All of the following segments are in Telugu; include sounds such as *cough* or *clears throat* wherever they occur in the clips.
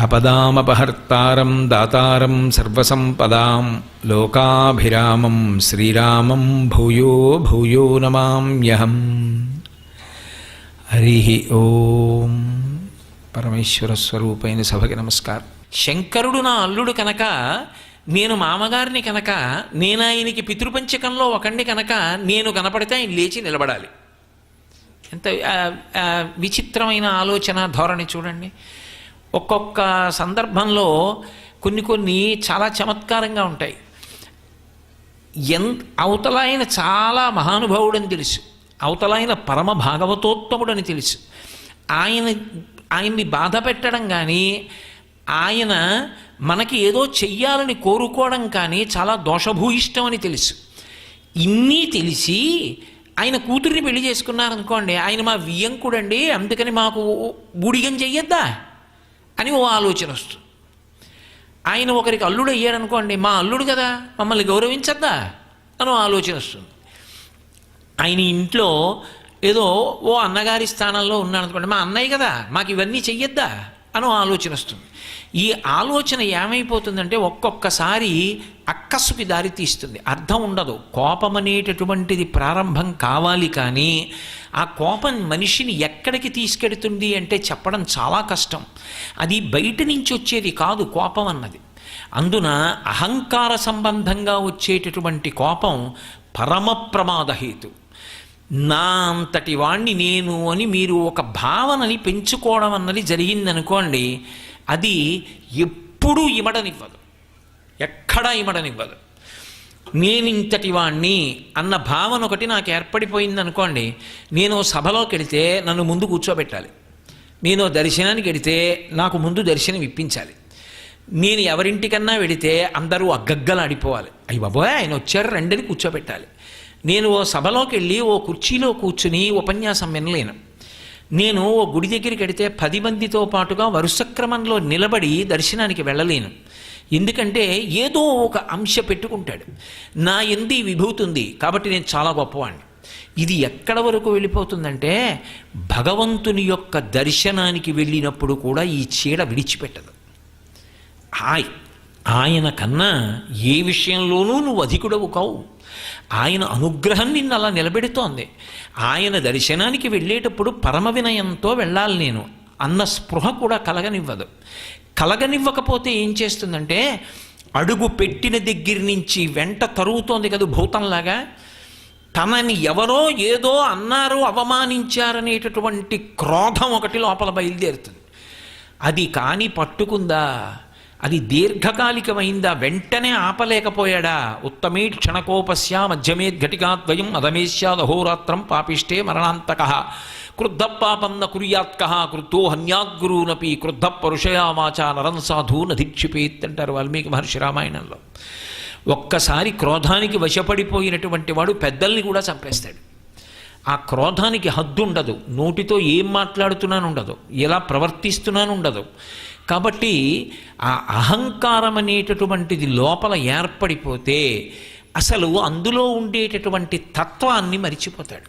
అపదామపహర్తారం దాతారం సర్వసంపదాం లోకాభిరామం శ్రీరామం భూయో భూయో నమామ్యహం హరి ఓం పరమేశ్వర స్వరూపైన సభకి నమస్కారం। శంకరుడు నా అల్లుడు కనుక నేను మామగారిని కనుక నేను ఆయనకి పితృపంచకంలో ఒకండి కనుక నేను కనపడితే ఆయన లేచి నిలబడాలి. ఎంత విచిత్రమైన ఆలోచన ధోరణి చూడండి. ఒక్కొక్క సందర్భంలో కొన్ని కొన్ని చాలా చమత్కారంగా ఉంటాయి. ఎన్ అవతల ఆయన చాలా మహానుభావుడని తెలుసు. అవతలాయన పరమ భాగవతోత్తముడని తెలుసు. ఆయన ఆయన్ని బాధ పెట్టడం కానీ ఆయన మనకి ఏదో చెయ్యాలని కోరుకోవడం కానీ చాలా దోషభూయిష్టం అని తెలుసు. ఇన్నీ తెలిసి ఆయన కూతుర్ని పెళ్ళి చేసుకున్నారనుకోండి ఆయన మా వియ్యంకుడండి అందుకని మాకు బూడిగం చెయ్యొద్దా? అని ఓ ఆలోచన వస్తుంది. ఆయన ఒకరికి అల్లుడు అయ్యాడనుకోండి మా అల్లుడు కదా మమ్మల్ని గౌరవించద్దా? అని ఓ ఆలోచన వస్తుంది. ఆయన ఇంట్లో ఏదో ఓ అన్నగారి స్థానంలో ఉన్నాడు అనుకోండి మా అన్నయ్య కదా మాకు ఇవన్నీ చెయ్యొద్దా? అని ఆలోచన వస్తుంది. ఈ ఆలోచన ఏమైపోతుందంటే ఒక్కొక్కసారి అక్కస్సుకి దారి తీస్తుంది. అర్థం ఉండదు. కోపం అనేటటువంటిది ప్రారంభం కావాలి కానీ ఆ కోపం మనిషిని ఎక్కడికి తీసుకెడుతుంది అంటే చెప్పడం చాలా కష్టం. అది బయట నుంచి వచ్చేది కాదు కోపం అన్నది. అందున అహంకార సంబంధంగా వచ్చేటటువంటి కోపం పరమ ప్రమాదహేతు నా అంతటి వాణ్ణి నేను అని మీరు ఒక భావనని పెంచుకోవడం అన్నది జరిగిందనుకోండి అది ఎప్పుడూ ఇమడనివ్వదు. ఎక్కడా ఇమడనివ్వదు. నేనింతటి వాణ్ణి అన్న భావన ఒకటి నాకు ఏర్పడిపోయింది అనుకోండి నేను సభలోకి వెళితే నన్ను ముందు కూర్చోబెట్టాలి. నేను దర్శనానికి వెడితే నాకు ముందు దర్శనం ఇప్పించాలి. నేను ఎవరింటికన్నా వెడితే అందరూ అగ్గగ్గలాడిపోవాలి. అయ్యి బాబోయ్ ఆయన వచ్చారు రెండని కూర్చోబెట్టాలి. నేను ఓ సభలోకి వెళ్ళి ఓ కుర్చీలో కూర్చుని ఉపన్యాసం వినలేను. నేను ఓ గుడి దగ్గరికి వెడితే పది మందితో పాటుగా వరుస క్రమంలో నిలబడి దర్శనానికి వెళ్ళలేను. ఎందుకంటే ఏదో ఒక అంశ పెట్టుకుంటాడు. నా ఎంది విభూతి ఉంది కాబట్టి నేను చాలా గొప్పవాణ్ణి. ఇది ఎక్కడ వరకు వెళ్ళిపోతుందంటే భగవంతుని యొక్క దర్శనానికి వెళ్ళినప్పుడు కూడా ఈ చీడ విడిచిపెట్టదు. హాయ్ ఆయన కన్నా ఏ విషయంలోనూ నువ్వు అధికుడవు కావు. ఆయన అనుగ్రహం నిన్ను అలా నిలబెడుతోంది. ఆయన దర్శనానికి వెళ్ళేటప్పుడు పరమ వినయంతో వెళ్ళాలి నేను. అన్న స్పృహ కూడా కలగనివ్వదు. కలగనివ్వకపోతే ఏం చేస్తుందంటే అడుగు పెట్టిన దగ్గర నుంచి వెంట తరుగుతోంది కదా భూతంలాగా. తనని ఎవరో ఏదో అన్నారు అవమానించారనేటటువంటి క్రోధం ఒకటి లోపల బయలుదేరుతుంది. అది కాని పట్టుకుందా? అది దీర్ఘకాలికమైందా? వెంటనే ఆపలేకపోయాడా? ఉత్తమే క్షణకోపస్య మధ్యమేద్ఘటికాద్వయం అధమేశ్యాదహోరాత్రం పాపిష్టే మరణాంతక. క్రుద్ధ పాపం న కుర్యాత్క. కృతో హన్యాద్గురూనపి క్రుద్ధ పరుషయామాచ నరం సాధు నధిక్షిపేత్ అంటారు వాల్మీకి మహర్షి రామాయణంలో. ఒక్కసారి క్రోధానికి వశపడిపోయినటువంటి వాడు పెద్దల్ని కూడా చంపేస్తాడు. ఆ క్రోధానికి హద్దు ఉండదు నోటితో ఏం మాట్లాడుతున్నాను ఉండదు ఎలా ప్రవర్తిస్తున్నాను ఉండదు కాబట్టి ఆ అహంకారం అనేటటువంటిది లోపల ఏర్పడిపోతే అసలు అందులో ఉండేటటువంటి తత్వాన్ని మరిచిపోతాడు.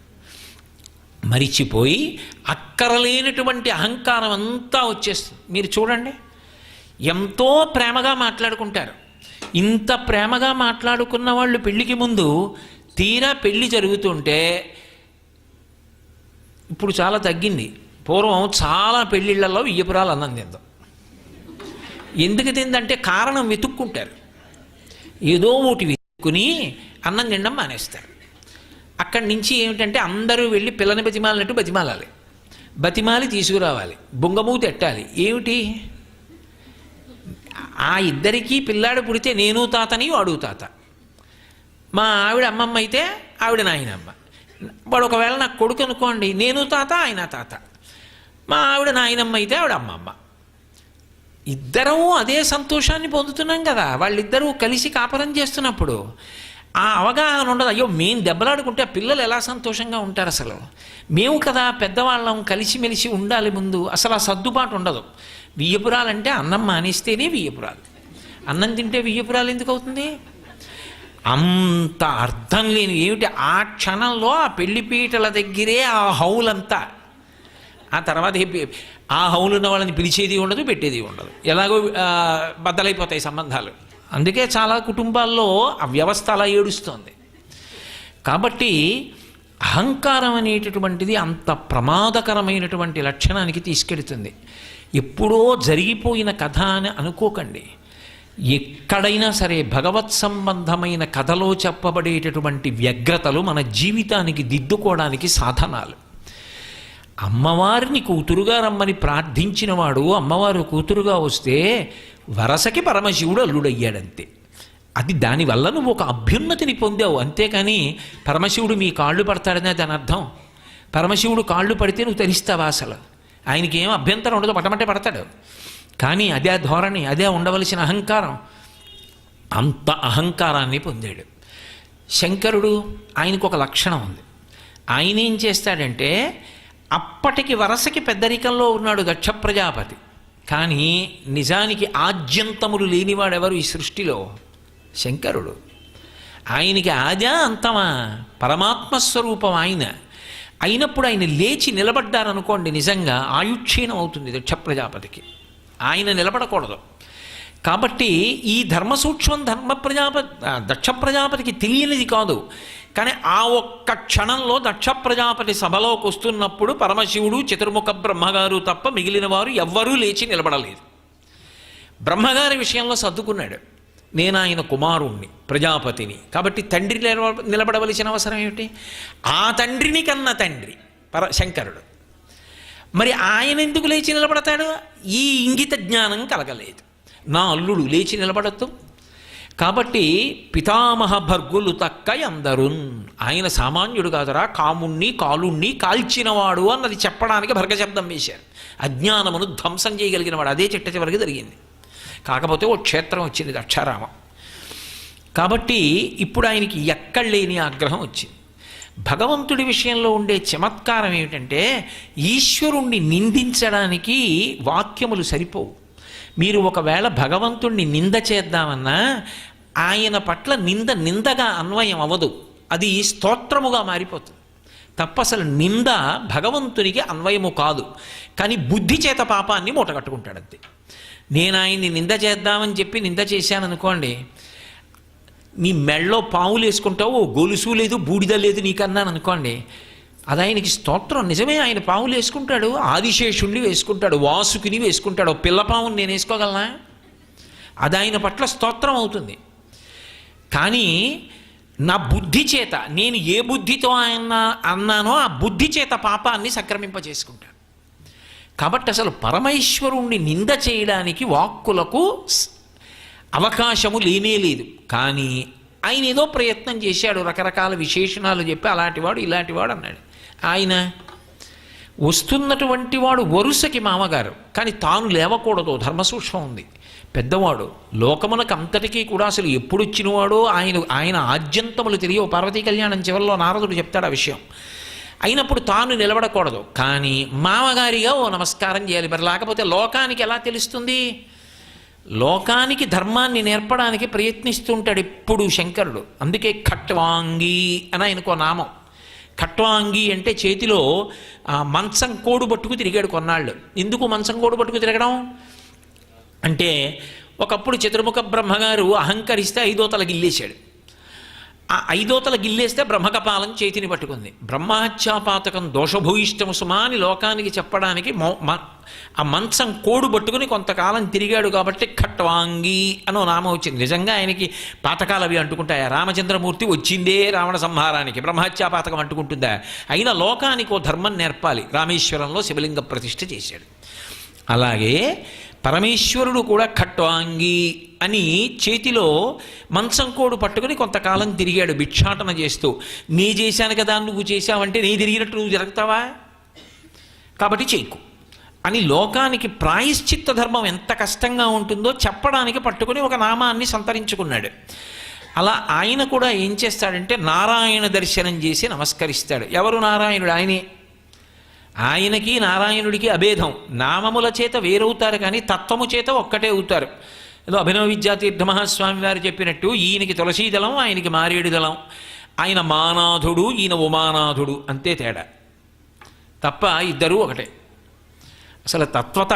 మరిచిపోయి అక్కరలేనటువంటి అహంకారం అంతా వచ్చేస్తుంది. మీరు చూడండి ఎంతో ప్రేమగా మాట్లాడుకుంటారు. ఇంత ప్రేమగా మాట్లాడుకున్న వాళ్ళు పెళ్ళికి ముందు తీరా పెళ్ళి జరుగుతుంటే ఇప్పుడు చాలా తగ్గింది. పూర్వం చాలా పెళ్ళిళ్ళల్లో ఇయ్యపురాలు అన్నం తిందాం. ఎందుకు తిందంటే కారణం వెతుక్కుంటారు. ఏదో ఒకటి వెతుక్కుని అన్నం తినడం మానేస్తారు. అక్కడి నుంచి ఏమిటంటే అందరూ వెళ్ళి పిల్లని బతిమాలినట్టు బతిమాలాలి. బతిమాలి తీసుకురావాలి. బొంగమూతి ఎట్టాలి ఏమిటి? ఆ ఇద్దరికీ పిల్లాడు పుడితే నేను తాతని వాడు తాత. మా ఆవిడ అమ్మమ్మ అయితే ఆవిడ నాయనమ్మ. వాడు ఒకవేళ నాకు కొడుకు అనుకోండి నేను తాత ఆయన తాత. మా ఆవిడ నాయనమ్మ అయితే ఆవిడ అమ్మమ్మ. ఇద్దరము అదే సంతోషాన్ని పొందుతున్నాం కదా. వాళ్ళిద్దరూ కలిసి కాపరం చేస్తున్నప్పుడు ఆ అవగాహన ఉండదు. అయ్యో మేము దెబ్బలాడుకుంటే ఆ పిల్లలు ఎలా సంతోషంగా ఉంటారు అసలు? మేము కదా పెద్దవాళ్ళం కలిసిమెలిసి ఉండాలి ముందు. అసలు ఆ సర్దుబాటు ఉండదు. వియ్యపురాలంటే అన్నం మానేస్తేనే వియ్యపురాలు. అన్నం తింటే వియ్యపురాలు ఎందుకు అవుతుంది? అంత అర్థం లేని ఏమిటి? ఆ క్షణంలో ఆ పెళ్ళిపీటల దగ్గరే ఆ హౌలంతా ఆ తర్వాత ఆ హౌలు ఉన్న వాళ్ళని పిలిచేది ఉండదు పెట్టేది ఉండదు. ఎలాగో బద్దలైపోతాయి సంబంధాలు. అందుకే చాలా కుటుంబాల్లో ఆ వ్యవస్థ అలా ఏడుస్తోంది. కాబట్టి అహంకారం అనేటటువంటిది అంత ప్రమాదకరమైనటువంటి లక్షణానికి తీసుకెడుతుంది ఎప్పుడో జరిగిపోయిన కథ అని అనుకోకండి. ఎక్కడైనా సరే భగవత్ సంబంధమైన కథలో చెప్పబడేటటువంటి వ్యగ్రతలు మన జీవితానికి దిద్దుకోవడానికి సాధనాలు. అమ్మవారిని కూతురుగా రమ్మని ప్రార్థించినవాడు అమ్మవారు కూతురుగా వస్తే వరసకి పరమశివుడు అల్లుడయ్యాడంతే. అది దానివల్ల నువ్వు ఒక అభ్యున్నతిని పొందావు. అంతేకాని పరమశివుడు మీ కాళ్ళు పడతాడనే దాని అర్థం పరమశివుడు కాళ్ళు పడితే నువ్వు తరిస్తావా అసలు? ఆయనకి ఏం అభ్యంతరం ఉండదు పట్టమంటే పడతాడు. కానీ అదే ధోరణి అదే ఉండవలసిన అహంకారం. అంత అహంకారాన్ని పొందాడు. శంకరుడు ఆయనకు ఒక లక్షణం ఉంది. ఆయన ఏం చేస్తాడంటే అప్పటికి వరసకి పెద్దరికంలో ఉన్నాడు గచ్చ ప్రజాపతి కానీ నిజానికి ఆద్యంతములు లేనివాడెవరు ఈ సృష్టిలో? శంకరుడు. ఆయనకి ఆదా అంతమా? పరమాత్మ స్వరూపం ఆయన. అయినప్పుడు ఆయన లేచి నిలబడ్డారనుకోండి నిజంగా ఆయుక్షీణం అవుతుంది దక్ష ప్రజాపతికి ఆయన నిలబడకూడదు. కాబట్టి ఈ ధర్మ సూక్ష్మం ధర్మ ప్రజాపతి దక్ష ప్రజాపతికి తెలియనిది కాదు. కానీ ఆ ఒక్క క్షణంలో దక్ష ప్రజాపతి సభలోకి వస్తున్నప్పుడు పరమశివుడు చతుర్ముఖ బ్రహ్మగారు తప్ప మిగిలిన వారు ఎవ్వరూ లేచి నిలబడలేదు. బ్రహ్మగారి విషయంలో సర్దుకున్నాడు. నేను ఆయన కుమారుణ్ణి ప్రజాపతిని. కాబట్టి తండ్రి నిలబడవలసిన అవసరం ఏమిటి? ఆ తండ్రిని కన్న తండ్రి పర శంకరుడు. మరి ఆయన ఎందుకు లేచి నిలబడతాడు? ఈ ఇంగిత జ్ఞానం కలగలేదు. నా అల్లుడు లేచి నిలబడద్దు. కాబట్టి పితామహ భర్గులు తక్క అందరున్ ఆయన సామాన్యుడు కాదురా కాముణ్ణి కాలుణ్ణి కాల్చినవాడు అన్నది చెప్పడానికి భర్గశబ్దం వేశారు. అజ్ఞానమును ధ్వంసం చేయగలిగిన వాడు అదే చిట్ట చివరికి జరిగింది. కాకపోతే ఓ క్షేత్రం వచ్చింది దక్షారామం. కాబట్టి ఇప్పుడు ఆయనకి ఎక్కడ లేని ఆగ్రహం వచ్చింది. భగవంతుడి విషయంలో ఉండే చమత్కారం ఏమిటంటే ఈశ్వరుణ్ణి నిందించడానికి వాక్యములు సరిపోవు. మీరు ఒకవేళ భగవంతుణ్ణి నింద చేద్దామన్నా ఆయన పట్ల నింద నిందగా అన్వయం అవ్వదు. అది స్తోత్రముగా మారిపోతుంది. తప్ప అసలు నింద భగవంతునికి అన్వయము కాదు. కానీ బుద్ధి చేత పాపాన్ని మూటగట్టుకుంటాడు అంతే. నేను ఆయన్ని నింద చేద్దామని చెప్పి నింద చేశాను అనుకోండి నీ మెళ్ళో పావులు వేసుకుంటావు గొలుసు లేదు బూడిద లేదు నీకన్నాను అనుకోండి అది ఆయనకి స్తోత్రం. నిజమే ఆయన పావులు వేసుకుంటాడు ఆదిశేషుణ్ణి వేసుకుంటాడు వాసుకుని వేసుకుంటాడు. ఓ పిల్ల నేను వేసుకోగలనా? అది ఆయన పట్ల స్తోత్రం అవుతుంది. కానీ నా బుద్ధి చేత నేను ఏ బుద్ధితో ఆయన అన్నానో ఆ బుద్ధి చేత పాపాన్ని సంక్రమింపజేసుకుంటాను కాబట్టి అసలు పరమేశ్వరుణ్ణి నింద చేయడానికి వాక్కులకు అవకాశము లేనే లేదు. కానీ ఆయన ఏదో ప్రయత్నం చేశాడు రకరకాల విశేషణాలు చెప్పి అలాంటివాడు ఇలాంటివాడు అన్నాడు. ఆయన వస్తున్నటువంటి వాడు వరుసకి మామగారు కానీ తాను లేవకూడదు ధర్మసూక్ష్మం ఉంది. పెద్దవాడు లోకమునకు అంతటికీ కూడా అసలు ఎప్పుడు వచ్చినవాడో ఆయన ఆయన ఆద్యంతములు తెలియవు. పార్వతీ కళ్యాణం చివరిలో నారదుడు చెప్తాడు ఆ విషయం. అయినప్పుడు తాను నిలబడకూడదు కానీ మామగారిగా ఓ నమస్కారం చేయాలి. మరి లేకపోతే లోకానికి ఎలా తెలుస్తుంది? లోకానికి ధర్మాన్ని నేర్పడానికి ప్రయత్నిస్తుంటాడు ఎప్పుడు శంకరుడు. అందుకే ఖట్వాంగి అని ఆయనకో నామం. ఖట్వాంగి అంటే చేతిలో మంచం కోడు పట్టుకు తిరిగాడు కొన్నాళ్ళు. ఎందుకు మంచం కోడు పట్టుకు తిరగడం? అంటే ఒకప్పుడు చతుర్ముఖ బ్రహ్మగారు అహంకరిస్తే ఐదో గిల్లేశాడు ఆ ఐదోతల గిల్లేస్తే బ్రహ్మకపాలం చేతిని పట్టుకుంది. బ్రహ్మహత్యాపాతకం దోషభూయిష్టము సుమా అని లోకానికి చెప్పడానికి మో మ- ఆ మంచం కోడు పట్టుకుని కొంతకాలం తిరిగాడు కాబట్టి ఖట్వాంగి అనో నామం వచ్చింది. నిజంగా ఆయనకి పాతకాలు అవి అంటుకుంటాయా రామచంద్రమూర్తి వచ్చిందే రావణ సంహారానికి. బ్రహ్మహత్యాపాతకం అంటుకుంటుందా? అయినా లోకానికి ఓ ధర్మం నేర్పాలి. రామేశ్వరంలో శివలింగ ప్రతిష్ఠ చేశాడు. అలాగే పరమేశ్వరుడు కూడా ఖట్వాంగి అని చేతిలో మంచం కోడు పట్టుకుని కొంతకాలం తిరిగాడు భిక్షాటన చేస్తూ. నీ చేశాను కదా నువ్వు చేశావంటే నీ తిరిగినట్టు నువ్వు జరుగుతావా? కాబట్టి చేయకు అని లోకానికి ప్రాయశ్చిత్త ధర్మం ఎంత కష్టంగా ఉంటుందో చెప్పడానికి పట్టుకుని ఒక నామాన్ని సంతరించుకున్నాడు. అలా ఆయన కూడా ఏం చేస్తాడంటే నారాయణ దర్శనం చేసి నమస్కరిస్తాడు. ఎవరు నారాయణుడు? ఆయనే. ఆయనకి నారాయణుడికి అభేదం. నామముల చేత వేరవుతారు కానీ తత్వము చేత ఒక్కటే అవుతారు. ఏదో అభినవ విద్యాతీర్థ మహాస్వామి వారు చెప్పినట్టు ఈయనకి తులసీదళం ఆయనకి మారేడు దళం. ఆయన మానాథుడు ఈయన ఉమానాథుడు అంతే తేడా. తప్ప ఇద్దరూ ఒకటే. అసలు తత్వత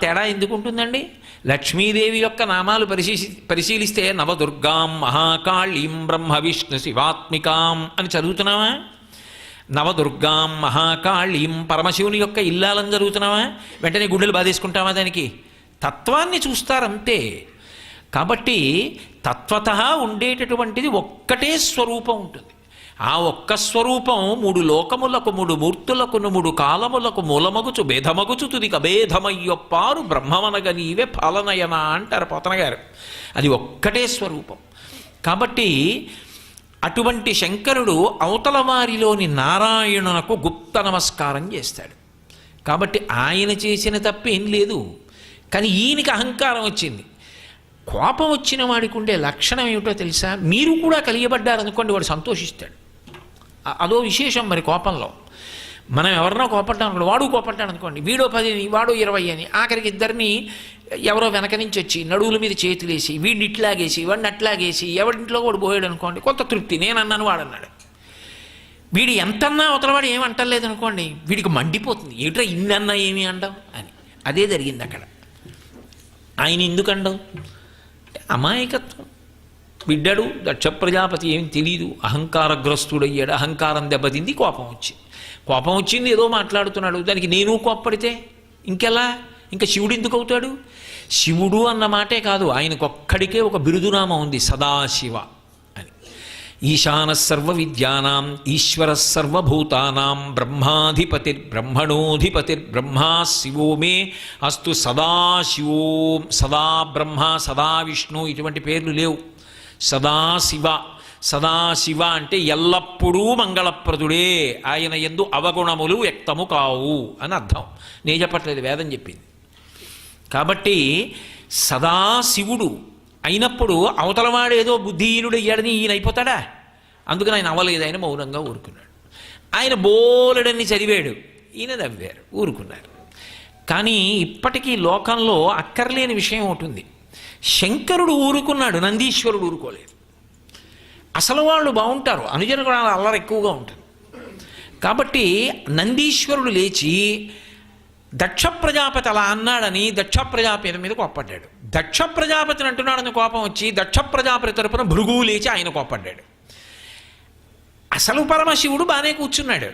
తేడా ఎందుకు ఉంటుందండి లక్ష్మీదేవి యొక్క నామాలు పరిశీలి పరిశీలిస్తే నవదుర్గాం మహాకాళీం బ్రహ్మ విష్ణు శివాత్మికాం అని చదువుతున్నావా? నవదుర్గాం మహాకాళీం పరమశివుని యొక్క ఇల్లాలని జరుగుతున్నావా వెంటనే గుడ్డలు బాధేసుకుంటావా దానికి? తత్వాన్ని చూస్తారంతే. కాబట్టి తత్వత ఉండేటటువంటిది ఒక్కటే స్వరూపం ఉంటుంది. ఆ ఒక్క స్వరూపం మూడు లోకములకు మూడు మూర్తులకు మూడు కాలములకు మూలమగుచు భేదమగుచు తుది కభేదమయ్యొప్పారు బ్రహ్మమనగ నీవే పాలనయన అంటారు పోతన గారు. అది ఒక్కటే స్వరూపం. కాబట్టి అటువంటి శంకరుడు అవతల వారిలోని నారాయణునకు గుప్త నమస్కారం చేస్తాడు. కాబట్టి ఆయన చేసిన తప్పేం లేదు. కానీ ఈయనకి అహంకారం వచ్చింది. కోపం వచ్చిన వాడికి ఉండే లక్షణం ఏమిటో తెలుసా? మీరు కూడా కలియబడ్డారనుకోండి వాడు సంతోషిస్తాడు. అదో విశేషం మరి కోపంలో. మనం ఎవరినో కోపడ్డాం అనుకోండి వాడు కోపడ్డాడు అనుకోండి వీడో పది వాడు ఇరవై అని ఆఖరికి ఇద్దరిని ఎవరో వెనక నుంచి వచ్చి నడువుల మీద చేతులేసి వీడిని ఇట్లాగేసి వాడిని అట్లాగేసి ఎవడింట్లో వాడు పోయాడు అనుకోండి కొంత తృప్తి నేను అన్నాను వాడన్నాడు. వీడు ఎంతన్నా అవతలవాడు ఏమంటలేదు అనుకోండి వీడికి మండిపోతుంది. ఏమిట్రా ఇన్నన్నా ఏమి అండం అని. అదే జరిగింది అక్కడ. ఆయన ఎందుకండం? అమాయకత్వం. బిడ్డడు దక్ష ప్రజాపతి ఏం తెలియదు అహంకారగ్రస్తుడయ్యాడు అహంకారం దెబ్బతింది కోపం వచ్చింది. కోపం వచ్చింది ఏదో మాట్లాడుతున్నాడు. దానికి నేను కోప్పడితే ఇంకెలా? ఇంకా శివుడు ఎందుకు అవుతాడు? శివుడు అన్న మాటే కాదు ఆయనకొక్కడికే ఒక బిరుదునామం ఉంది సదాశివ. ఈశాన సర్వ విద్యానాం ఈశ్వర సర్వభూతానాం బ్రహ్మాధిపతిర్బ్రహ్మణోధిపతిర్బ్రహ్మా శివో మే అస్తు సదాశివో సదా బ్రహ్మ సదా విష్ణు ఇటువంటి పేర్లు లేవు. సదాశివ సదాశివ అంటే ఎల్లప్పుడూ మంగళప్రదుడే ఆయన ఎందు అవగుణములు వ్యక్తము కావు అని అర్థం. నేను చెప్పట్లేదు వేదం చెప్పింది. కాబట్టి సదాశివుడు అయినప్పుడు అవతలవాడు ఏదో బుద్ధిహీనుడు అయ్యాడని ఈయన అయిపోతాడా? అందుకని ఆయన అవ్వలేదు ఆయన మౌనంగా ఊరుకున్నాడు. ఆయన బోలెడన్ని చదివాడు ఈయన నవ్వారు ఊరుకున్నారు. కానీ ఇప్పటికీ లోకంలో అక్కర్లేని విషయం ఒకటి ఉంది. శంకరుడు ఊరుకున్నాడు నందీశ్వరుడు ఊరుకోలేదు. అసలు వాళ్ళు బాగుంటారు అనుజన కూడా అల్లరి ఎక్కువగా ఉంటుంది కాబట్టి నందీశ్వరుడు లేచి దక్ష ప్రజాపతి అలా అన్నాడని దక్ష ప్రజాపతి మీద కోప్పడ్డాడు. దక్ష ప్రజాపతిని అంటున్నాడని కోపం వచ్చి దక్ష ప్రజాపతి తరపున భృగువు లేచి ఆయన కోప్పడ్డాడు. అసలు పరమశివుడు బాగానే కూర్చున్నాడు.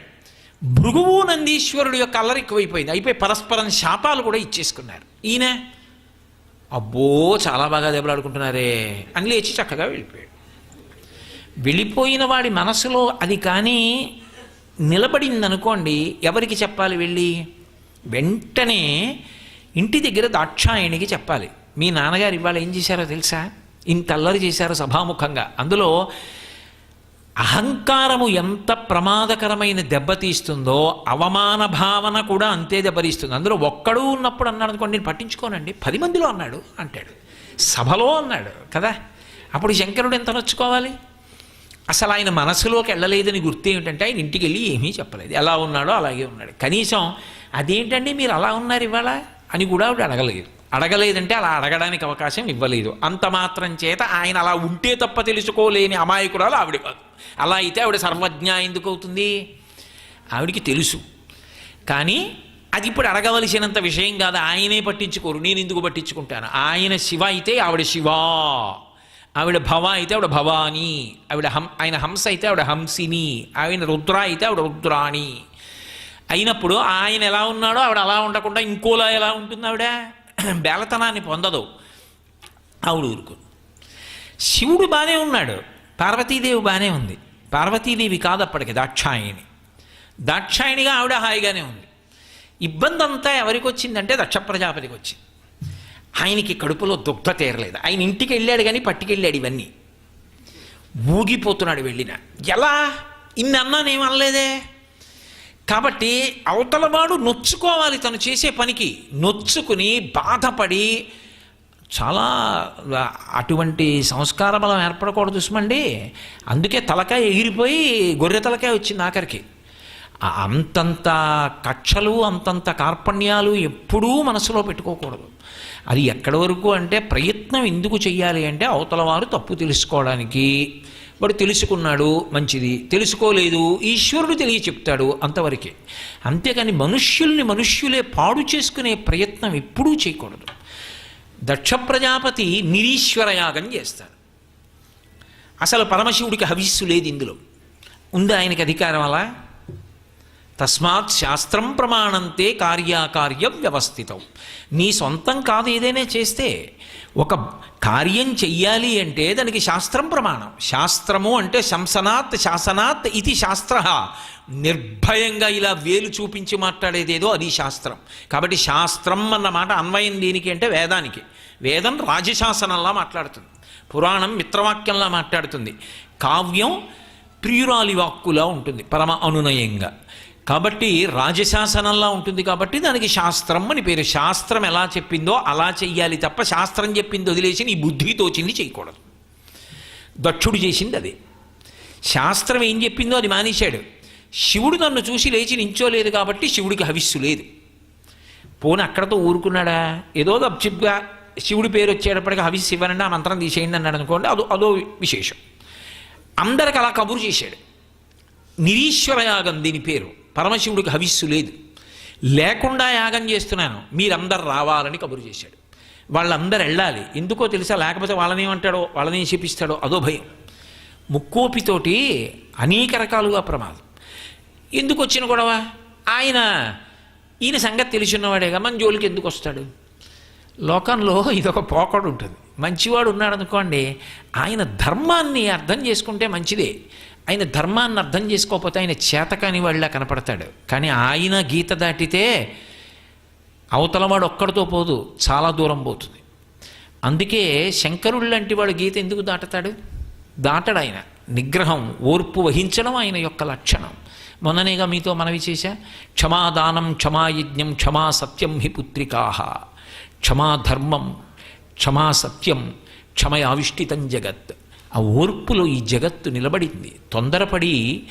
భృగువు నందీశ్వరుడు యొక్క అల్లరి ఎక్కువైపోయింది. అయిపోయి పరస్పరం శాపాలు కూడా ఇచ్చేసుకున్నారు. ఈయన అబ్బో చాలా బాగా దెబ్బలాడుకుంటున్నారే అని లేచి చక్కగా వెళ్ళిపోయాడు. వెళ్ళిపోయిన వాడి మనసులో అది కానీ నిలబడింది అనుకోండి ఎవరికి చెప్పాలి వెళ్ళి? వెంటనే ఇంటి దగ్గర దాక్షాయణికి చెప్పాలి. మీ నాన్నగారు ఇవాళ ఏం చేశారో తెలుసా? ఇంత అల్లరి చేశారు సభాముఖంగా. అందులో అహంకారము ఎంత ప్రమాదకరమైన దెబ్బతీస్తుందో అవమాన భావన కూడా అంతే దెబ్బతీస్తుంది అందులో ఒక్కడు ఉన్నప్పుడు అన్నాడు అనుకోండి నేను పట్టించుకోనండి. పది మందిలో అన్నాడు అంటాడు. సభలో అన్నాడు కదా? అప్పుడు శంకరుడు ఎంత నొచ్చుకోవాలి? అసలు ఆయన మనసులోకి వెళ్ళలేదని గుర్తు ఏమిటంటే ఆయన ఇంటికి వెళ్ళి ఏమీ చెప్పలేదు. ఎలా ఉన్నాడో అలాగే ఉన్నాడు. కనీసం అదేంటండి మీరు అలా ఉన్నారు ఇవాళ? అని కూడా ఆవిడ అడగలేదు. అడగలేదంటే అలా అడగడానికి అవకాశం ఇవ్వలేదు. అంత మాత్రం చేత ఆయన అలా ఉంటే తప్ప తెలుసుకోలేని అమాయకురాలు ఆవిడ కాదు. అలా అయితే ఆవిడ సర్వజ్ఞ ఎందుకు అవుతుంది? ఆవిడికి తెలుసు. కానీ అది ఇప్పుడు అడగవలసినంత విషయం కాదు. ఆయనే పట్టించుకోరు. నేను ఎందుకు పట్టించుకుంటాను? ఆయన శివ అయితే ఆవిడ శివా. ఆవిడ భవ అయితే ఆవిడ భవాని ఆవిడ హం ఆయన హంస అయితే ఆవిడ హంసిని ఆయన రుద్ర అయితే ఆవిడ రుద్రాణి. అయినప్పుడు ఆయన ఎలా ఉన్నాడో ఆవిడ అలా ఉండకుండా ఇంకోలా ఎలా ఉంటుంది ఆవిడ? *clears throat* బేలతనాన్ని పొందదు. ఆవిడ ఊరుకు శివుడు బాగానే ఉన్నాడు. పార్వతీదేవి బాగానే ఉంది. పార్వతీదేవి కాదు అప్పటికి దాక్షాయిణి. దాక్షాయిణిగా ఆవిడ హాయిగానే ఉంది. ఇబ్బంది అంతా ఎవరికి వచ్చిందంటే దక్ష ప్రజాపతికి వచ్చింది. ఆయనకి కడుపులో దుగ్ధ తీరలేదు. ఆయన ఇంటికి వెళ్ళాడు కానీ పట్టుకెళ్ళాడు ఇవన్నీ. ఊగిపోతున్నాడు వెళ్ళిన. ఎలా? ఇన్ని అన్నానేం అనలేదే? కాబట్టి అవతలవాడు నొచ్చుకోవాలి తను చేసే పనికి. నొచ్చుకుని బాధపడి చాలా అటువంటి సంస్కార బలం ఏర్పడకూడదు చూసమండి అందుకే తలకాయ ఎగిరిపోయి గొర్రె తలకాయ వచ్చింది ఆఖరికి. అంతంత కక్షలు అంతంత కార్పణ్యాలు ఎప్పుడూ మనసులో పెట్టుకోకూడదు. అది ఎక్కడి వరకు అంటే ప్రయత్నం ఎందుకు చెయ్యాలి అంటే అవతల వారు తప్పు తెలుసుకోవడానికి. వాడు తెలుసుకున్నాడు మంచిది. తెలుసుకోలేదు ఈశ్వరుడు తెలియ చెప్తాడు అంతవరకే. అంతేకాని మనుష్యుల్ని మనుష్యులే పాడు చేసుకునే ప్రయత్నం ఎప్పుడూ చేయకూడదు. దక్ష ప్రజాపతి నిరీశ్వరయాగం చేస్తాడు. అసలు పరమశివుడికి హవిస్సు లేదు ఇందులో. ఉంది ఆయనకి అధికారం అలా? తస్మాత్ శాస్త్రం ప్రమాణంతే కార్యాకార్యం వ్యవస్థితం. నీ సొంతం కాదు ఏదైనా చేస్తే ఒక కార్యం చెయ్యాలి అంటే దానికి శాస్త్రం ప్రమాణం. శాస్త్రము అంటే శంసనాత్ శాసనాత్ ఇది శాస్త్ర. నిర్భయంగా ఇలా వేలు చూపించి మాట్లాడేదేదో అది శాస్త్రం. కాబట్టి శాస్త్రం అన్నమాట అన్వయం దేనికి అంటే వేదానికి. వేదం రాజశాసనంలా మాట్లాడుతుంది. పురాణం మిత్రవాక్యంలా మాట్లాడుతుంది. కావ్యం ప్రియురాలి వాక్కులా ఉంటుంది పరమ అనునయంగా. కాబట్టి రాజశాసనంలా ఉంటుంది కాబట్టి దానికి శాస్త్రం అని పేరు. శాస్త్రం ఎలా చెప్పిందో అలా చెయ్యాలి తప్ప శాస్త్రం చెప్పింది వదిలేసి నీ బుద్ధి తోచింది చేయకూడదు. దక్షుడు చేసింది అదే. శాస్త్రం ఏం చెప్పిందో అది మానేశాడు. శివుడు నన్ను చూసి లేచి నించోలేదు కాబట్టి శివుడికి హవిస్సు లేదు. పోని అక్కడతో ఊరుకున్నాడా? ఏదో గప్చిప్గా శివుడి పేరు వచ్చేటప్పటికి హవిస్సు ఇవ్వనండి ఆ మంత్రం తీసేయండి అన్నాడు అనుకోండి అదో అదో విశేషం. అందరికి అలా కబురు చేశాడు. నిరీశ్వరయాగం దీని పేరు. పరమశివుడికి హవిస్సు లేదు. లేకుండా యాగం చేస్తున్నాను. మీరందరు రావాలని కబురు చేశాడు. వాళ్ళందరూ వెళ్ళాలి. ఎందుకో తెలుసా? లేకపోతే వాళ్ళని ఏమంటాడో? వాళ్ళని శపిస్తాడో అదో భయం. ముక్కోపితోటి అనేక రకాలుగా ప్రమాదం. ఎందుకు వచ్చిన గొడవ? ఆయన ఈయన సంగతి తెలిసిన్నవాడేగా మన జోలికి ఎందుకు వస్తాడు? లోకంలో ఇదొక పోకడు ఉంటుంది. మంచివాడు ఉన్నాడు అనుకోండి ఆయన ధర్మాన్ని అర్థం చేసుకుంటే మంచిదే. ఆయన ధర్మాన్ని అర్థం చేసుకోకపోతే ఆయన చేతకాని వాళ్ళ కనపడతాడు. కానీ ఆయన గీత దాటితే అవతలవాడు ఒక్కడితో పోదు చాలా దూరం పోతుంది. అందుకే శంకరుడు లాంటి వాడు గీత ఎందుకు దాటతాడు? దాటడు ఆయన. నిగ్రహం ఓర్పు వహించడం ఆయన యొక్క లక్షణం. మొన్ననేగా మీతో మనవి చేశా క్షమాదానం క్షమాయజ్ఞం క్షమా సత్యం హి పుత్రికాహ క్షమాధర్మం క్షమా సత్యం క్షమయావిష్టితం జగత్. ఆ ఓర్పులో ఈ జగత్తు నిలబడింది. తొందరపడి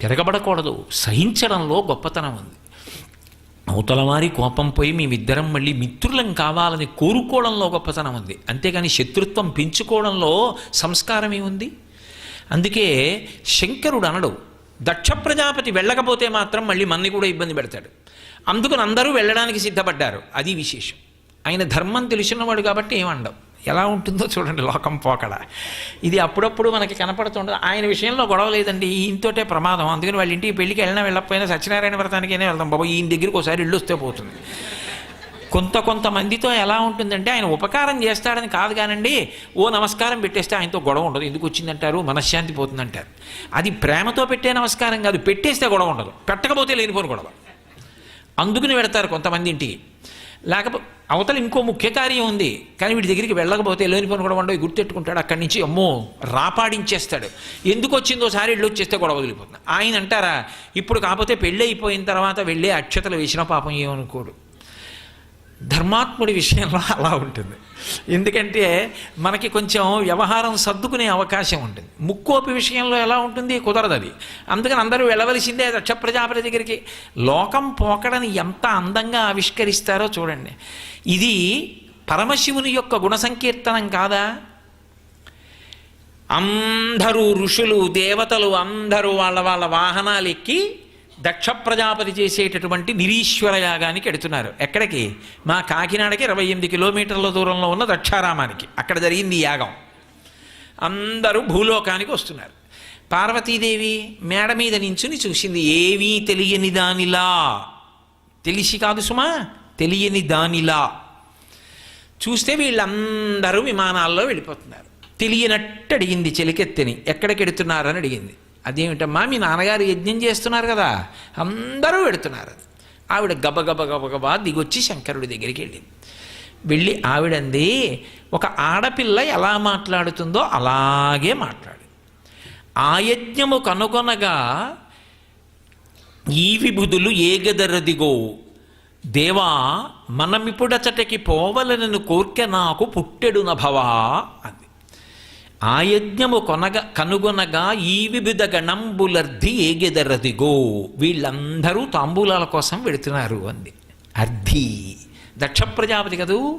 తిరగబడకూడదు. సహించడంలో గొప్పతనం ఉంది. అవతల వారి కోపం పోయి మేమిద్దరం మళ్ళీ మిత్రులం కావాలని కోరుకోవడంలో గొప్పతనం ఉంది. అంతేగాని శత్రుత్వం పెంచుకోవడంలో సంస్కారం ఏముంది? అందుకే శంకరుడు అనడు. దక్ష ప్రజాపతి వెళ్ళకపోతే మాత్రం మళ్ళీ మన్ని కూడా ఇబ్బంది పెడతాడు. అందుకని అందరూ వెళ్ళడానికి సిద్ధపడ్డారు. అది విశేషం. ఆయన ధర్మం తెలిసినవాడు కాబట్టి ఏమండవు ఎలా ఉంటుందో చూడండి లోకం పోకడ. ఇది అప్పుడప్పుడు మనకి కనపడుతుండదు. ఆయన విషయంలో గొడవ లేదండి. ఈయనతోటే ప్రమాదం. అందుకని వాళ్ళ ఇంటికి పెళ్ళికి వెళ్ళినా వెళ్ళకపోయినా సత్యనారాయణ వ్రతానికైనా వెళ్దాం బాబు ఈయన దగ్గరికి ఒకసారి ఇల్లు వస్తే పోతుంది. కొంత కొంతమందితో ఎలా ఉంటుందంటే ఆయన ఉపకారం చేస్తాడని కాదు కానండి ఓ నమస్కారం పెట్టేస్తే ఆయనతో గొడవ ఉండదు. ఎందుకు వచ్చిందంటారు? మనశ్శాంతి పోతుందంటారు. అది ప్రేమతో పెట్టే నమస్కారం కాదు. పెట్టేస్తే గొడవ ఉండదు. పెట్టకపోతే లేనిపోను గొడవ. అందుకుని పెడతారు కొంతమంది ఇంటికి. లేకపోతే అవతల ఇంకో ముఖ్య కార్యం ఉంది. కానీ వీడి దగ్గరికి వెళ్ళకపోతే లేని పని కూడా ఉండవు. గుర్తెట్టుకుంటాడు అక్కడి నుంచి అమ్మో రాపాడించేస్తాడు. ఎందుకు వచ్చిందో సారి ఇళ్ళు వచ్చేస్తే గొడవ వదిలిపోతుంది. ఆయన అంటారా ఇప్పుడు కాకపోతే పెళ్ళి అయిపోయిన తర్వాత వెళ్ళే అక్షతలు వేసిన పాపం ఏమనుకోడు. ధర్మాత్ముడి విషయంలో అలా ఉంటుంది. ఎందుకంటే మనకి కొంచెం వ్యవహారం సర్దుకునే అవకాశం ఉంటుంది. ముక్కోపి విషయంలో ఎలా ఉంటుంది? కుదరదు అది. అందుకని అందరూ వెళ్ళవలసిందే దక్ష ప్రజాపతి దగ్గరికి. లోకం పోకడని ఎంత అందంగా ఆవిష్కరిస్తారో చూడండి. ఇది పరమశివుని యొక్క గుణ సంకీర్తనం కాదా? అందరూ ఋషులు దేవతలు అందరూ వాళ్ళ వాళ్ళ వాహనాలు ఎక్కి దక్ష ప్రజాపతి చేసేటటువంటి నిరీశ్వర యాగానికి ఎడుతున్నారు ఎక్కడికి? మా కాకినాడకి ఇరవై ఎనిమిది కిలోమీటర్ల దూరంలో ఉన్న దక్షారామానికి. అక్కడ జరిగింది యాగం. అందరూ భూలోకానికి వస్తున్నారు. పార్వతీదేవి మేడ మీద నించుని చూసింది. ఏవీ తెలియని దానిలా. తెలిసి కాదు సుమా తెలియని దానిలా. చూస్తే వీళ్ళందరూ విమానాల్లో వెళ్ళిపోతున్నారు. తెలియనట్టు అడిగింది చెలికెత్తిని. ఎక్కడికి ఎడుతున్నారని అడిగింది. అదేమిటమ్మా? మీ నాన్నగారు యజ్ఞం చేస్తున్నారు కదా. అందరూ వెడుతున్నారు ఆవిడ గబగబ గబగబా దిగొచ్చి శంకరుడి దగ్గరికి వెళ్ళింది. వెళ్ళి ఆవిడంది ఒక ఆడపిల్ల ఎలా మాట్లాడుతుందో అలాగే మాట్లాడు. ఆ యజ్ఞము కనుగొనగా ఈ విభుదులు ఏగదరదిగో దేవా మనమిప్పుడచటకి పోవలనను కోర్కె నాకు పుట్టెడు నభవా అని ఆ యజ్ఞము కొనగ కనుగొనగా ఈ వివిధ గణంబులర్ధి ఏగెదరదిగో. వీళ్ళందరూ తాంబూలాల కోసం వెళుతున్నారు అంది. అర్ధి. దక్ష ప్రజాపతి కదూ?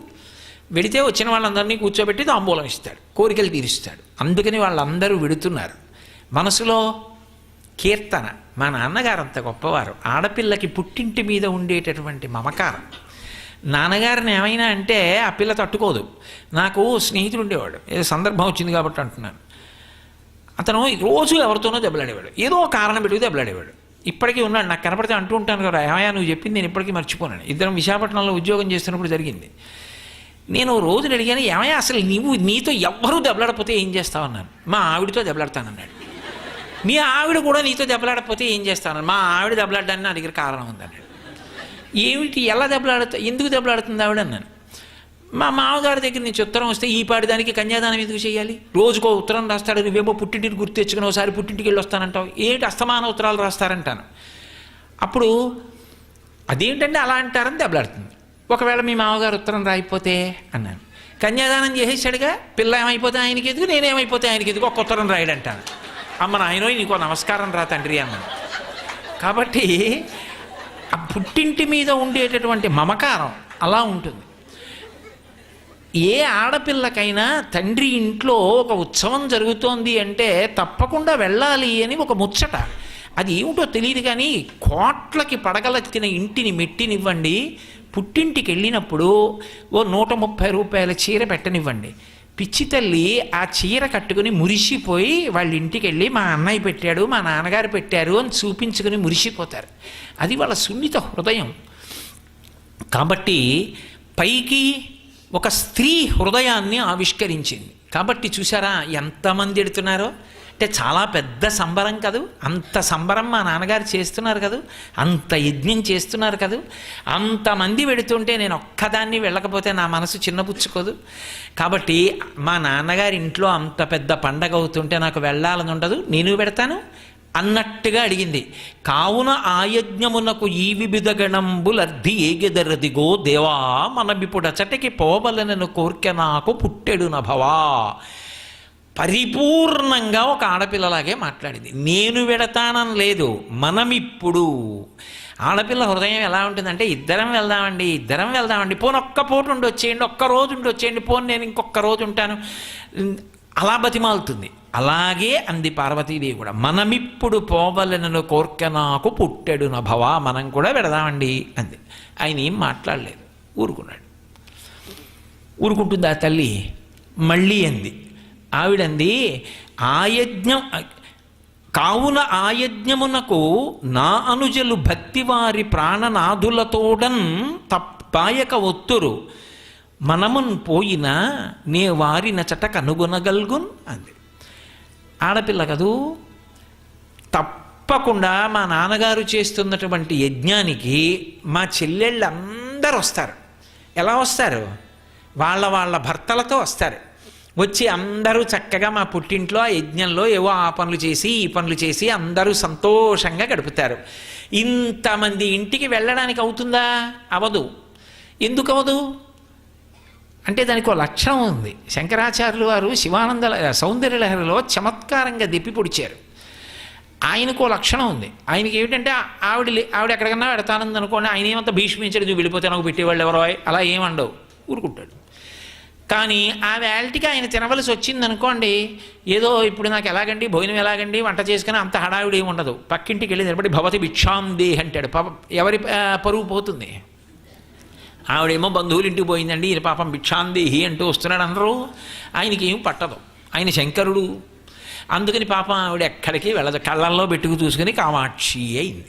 వెళితే వచ్చిన వాళ్ళందరినీ కూర్చోబెట్టి తాంబూలం ఇస్తాడు కోరికలు తీరుస్తాడు. అందుకని వాళ్ళందరూ వెడుతున్నారు. మనసులో కీర్తన. మా నాన్నగారు అంత గొప్పవారు. ఆడపిల్లకి పుట్టింటి మీద ఉండేటటువంటి మమకారం. నాన్నగారిని ఏమైనా అంటే ఆ పిల్ల తట్టుకోదు. నాకు స్నేహితుడు ఉండేవాడు. ఏదో సందర్భం వచ్చింది కాబట్టి అంటున్నాను. అతను రోజు ఎవరితోనో దెబ్బలాడేవాడు. ఏదో కారణం పెట్టుకు దెబ్బలాడేవాడు. ఇప్పటికీ ఉన్నాడు. నాకు కనపడితే అంటూ ఉంటాను కదా ఏమయ్యా నువ్వు చెప్పింది నేను ఇప్పటికీ మర్చిపోనాను ఇద్దరం విశాఖపట్నంలో ఉద్యోగం చేస్తున్నప్పుడు జరిగింది. నేను ఓ అడిగాను ఏమయ్యా అసలు నీవు నీతో ఎవ్వరూ దెబ్బలాడపోతే ఏం చేస్తావన్నాను. మా ఆవిడతో దెబ్బలాడతానన్నాడు. మీ ఆవిడ కూడా నీతో దెబ్బలాడకపోతే ఏం చేస్తాను మా ఆవిడ దెబ్బలాడడానికి నా దగ్గర కారణం ఉందన్నాడు. ఏమిటి ఎలా దెబ్బలాడుతా ఎందుకు దెబ్బలాడుతుంది ఆవిడ అన్నాను. మా మామగారి దగ్గర నుంచి ఉత్తరం వస్తే ఈ పాటి దానికి కన్యాదానం ఎందుకు చేయాలి? రోజుకో ఉత్తరం రాస్తాడు నువ్వేమో పుట్టింటిని గుర్తు తెచ్చుకుని ఒకసారి పుట్టింటికి వెళ్ళి వస్తానంటావు. ఏంటి అస్తమాన ఉత్తరాలు రాస్తారంటాను. అప్పుడు అదేంటంటే అలా అంటారని దెబ్బలాడుతుంది. ఒకవేళ మీ మామగారు ఉత్తరం రాయిపోతే అన్నాను. కన్యాదానం చేసేసాడుగా పిల్ల ఏమైపోతే ఆయనకి ఎదుగు నేనేమైపోతే ఆయనకి ఎదుగు ఒక ఉత్తరం రాయడంటాను. అమ్మ నాయనో నీకో నమస్కారం రా తండ్రి అన్నాను. కాబట్టి ఆ పుట్టింటి మీద ఉండేటటువంటి మమకారం అలా ఉంటుంది. ఏ ఆడపిల్లకైనా తండ్రి ఇంట్లో ఒక ఉత్సవం జరుగుతోంది అంటే తప్పకుండా వెళ్ళాలి అని ఒక ముచ్చట. అది ఏమిటో తెలియదు కానీ కోట్లకి పడగలెత్తిన ఇంటిని మెట్టినివ్వండి. పుట్టింటికి వెళ్ళినప్పుడు ఓ నూట ముప్పై రూపాయల చీర పెట్టనివ్వండి. పిచ్చి తల్లి ఆ చీర కట్టుకుని మురిసిపోయి వాళ్ళ ఇంటికి వెళ్ళి మా అన్నయ్య పెట్టాడు మా నాన్నగారు పెట్టారు అని చూపించుకుని మురిసిపోతారు. అది వాళ్ళ సున్నిత హృదయం. కాబట్టి పైకి ఒక స్త్రీ హృదయాన్ని ఆవిష్కరించింది. కాబట్టి చూసారా ఎంతమంది ఎడుతున్నారో? అంటే చాలా పెద్ద సంబరం కదూ? అంత సంబరం మా నాన్నగారు చేస్తున్నారు కదూ? అంత యజ్ఞం చేస్తున్నారు కదూ? అంతమంది వెళుతుంటే నేను ఒక్కదాన్ని వెళ్ళకపోతే నా మనసు చిన్నపుచ్చుకోదు. కాబట్టి మా నాన్నగారి ఇంట్లో అంత పెద్ద పండగ అవుతుంటే నాకు వెళ్ళాలని ఉండదు. నేను పెడతాను అన్నట్టుగా అడిగింది. కావున ఆయజ్ఞమునకు ఈ వివిధ గణంబులర్ధి ఏగెదరదిగో దేవా మనమిప్పుడచటికి పోవలనను కోర్కె నాకు పుట్టెడు నభవా పరిపూర్ణంగా ఒక ఆడపిల్లలాగే మాట్లాడింది. నేను వెడతానని లేదు మనమిప్పుడు. ఆడపిల్ల హృదయం ఎలా ఉంటుందంటే ఇద్దరం వెళ్దామండి ఇద్దరం వెళ్దామండి పోను ఒక్క పూట ఉండి వచ్చేయండి ఒక్క రోజు ఉండి వచ్చేయండి పోను నేను ఇంకొక రోజు ఉంటాను. అలా బతిమాలుతుంది. అలాగే అంది పార్వతీదేవి కూడా. మనమిప్పుడు పోవలెనను కోర్క నాకు పుట్టెడు నభవా మనం కూడా వెడదామండి అంది. ఆయన ఏం మాట్లాడలేదు. ఊరుకున్నాడు. ఊరుకుంటుంది ఆ తల్లి? మళ్ళీ అంది. ఆవిడంది ఆయజ్ఞం కావున ఆయజ్ఞమునకు నా అనుజలు భక్తివారి ప్రాణనాథులతోడన్ తప్పాయక ఒత్తురు. మనమున్ పోయినా నే వారి నచట కనుగొనగల్గున్ అంది. ఆడపిల్ల కదూ తప్పకుండా మా నాన్నగారు చేస్తున్నటువంటి యజ్ఞానికి మా చెల్లెళ్ళందరూ వస్తారు ఎలా వస్తారు? వాళ్ళ వాళ్ళ భర్తలతో వస్తారు. వచ్చి అందరూ చక్కగా మా పుట్టింట్లో ఆ యజ్ఞంలో ఏవో ఆ పనులు చేసి ఈ పనులు చేసి అందరూ సంతోషంగా గడుపుతారు. ఇంతమంది ఇంటికి వెళ్ళడానికి అవుతుందా? అవదు. ఎందుకు అవదు? అంటే దానికి ఒక లక్షణం ఉంది. శంకరాచార్యులు వారు శివానంద సౌందర్యలహరిలో చమత్కారంగా దిప్పి పొడిచారు. ఆయనకు ఓ లక్షణం ఉంది. ఆయనకి ఏమిటంటే ఆవిడ ఆవిడ ఎక్కడికన్నా పెడతానంది అనుకోండి ఆయన ఏమంత భీష్మించాడు నువ్వు వెళ్ళిపోతే నాకు పెట్టేవాళ్ళు ఎవరో అలా ఏమండవు ఊరుకుంటాడు. కానీ ఆ వేళటికి ఆయన తినవలసి వచ్చింది అనుకోండి ఏదో ఇప్పుడు నాకు ఎలాగండి భోజనం ఎలాగండి వంట చేసుకుని అంత హడావిడి ఏమి ఉండదు. పక్కింటికి వెళ్ళి నిలబడి భవతి భిక్షాం అంటాడు. పాప ఎవరి పరువు పోతుంది. ఆవిడేమో బంధువులు ఇంటికి పోయిందండి ఈయన పాపం భిక్షాందేహి అంటూ వస్తున్నాడు అందరూ. ఆయనకి ఏం పట్టదు. ఆయన శంకరుడు. అందుకని పాపం ఆవిడ ఎక్కడికి వెళ్ళదు. కళ్ళల్లో పెట్టుకు చూసుకుని కామాక్షి అయింది.